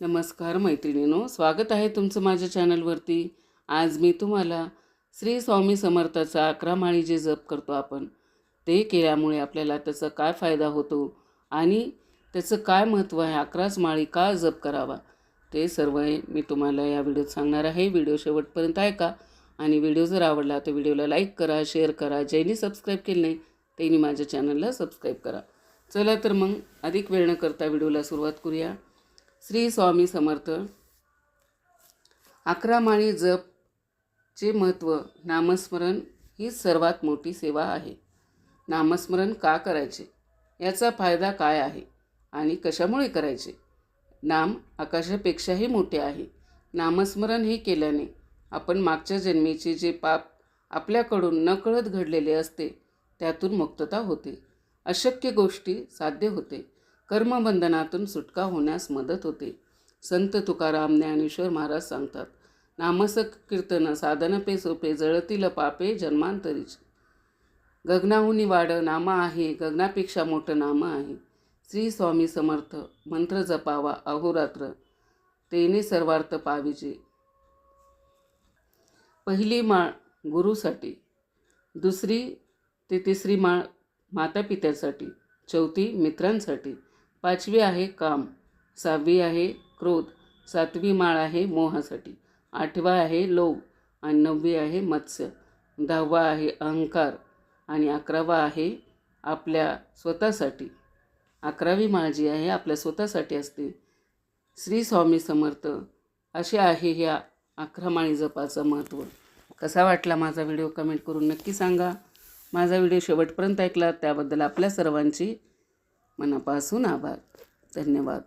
नमस्कार मैत्रिणीनो स्वागत आहे तुमचं माझ्या चॅनलवरती. आज मी तुम्हाला श्री स्वामी समर्थाचा अकरा माळी जे जप करतो आपण ते केल्यामुळे आपल्याला त्याचा काय फायदा होतो आणि त्याचं काय महत्त्व आहे अकराच माळी का जप करावा ते सर्व मी तुम्हाला या व्हिडिओत सांगणार आहे. व्हिडिओ शेवटपर्यंत ऐका आणि व्हिडिओ जर आवडला तर व्हिडिओला लाईक करा शेअर करा. ज्यांनी सबस्क्राईब केलं नाही त्यांनी माझ्या चॅनलला सबस्क्राईब करा. चला तर मग अधिक वेळ न करता व्हिडिओला सुरुवात करूया. श्री स्वामी समर्थ. अकरा माळी जप चे महत्त्व नामस्मरण ही सर्वात मोठी सेवा आहे. नामस्मरण का करायचे? याचा फायदा काय आहे? आणि कशामुळे करायचे? नाम आकाशापेक्षाही मोठे आहे. नामस्मरण हे केल्याने आपण मागच्या जन्मीचे जे पाप आपल्याकडून नकळत घडलेले असते त्यातून मुक्तता होते. अशक्य गोष्टी साध्य होते. कर्मबंधनातून सुटका होण्यास मदत होते. संत तुकाराम ज्ञानेश्वर महाराज सांगतात नामसक कीर्तन साधन पे सोपे जळतील पापे जन्मांतरीच. गगनाहुनी वाड नाम आहे गगनापेक्षा मोठं नाम आहे. श्री स्वामी समर्थ मंत्र जपावा अहोरात्र. तेने सर्वार्थ पाविजे. पहिली माळ गुरुसाठी. दुसरी ते तिसरी माळ मातापित्यासाठी. चौथी मित्रांसाठी. पाचवी आहे काम सहावी आहे क्रोध सातवी माळ आहे मोहासाठी आठवा आहे लोभ आणि नववी आहे मत्स्य दहावा आहे अहंकार आणि अकरावा आहे आपल्या स्वतःसाठी. अकरावी माळ जी आहे आपल्या स्वतःसाठी असते. श्री स्वामी समर्थ असे आहे ह्या अकरा माळी जपाचं महत्त्व. कसा वाटला माझा व्हिडिओ कमेंट करून नक्की सांगा. माझा व्हिडिओ शेवटपर्यंत ऐकला त्याबद्दल आपल्या सर्वांची मनापासून आभार. धन्यवाद.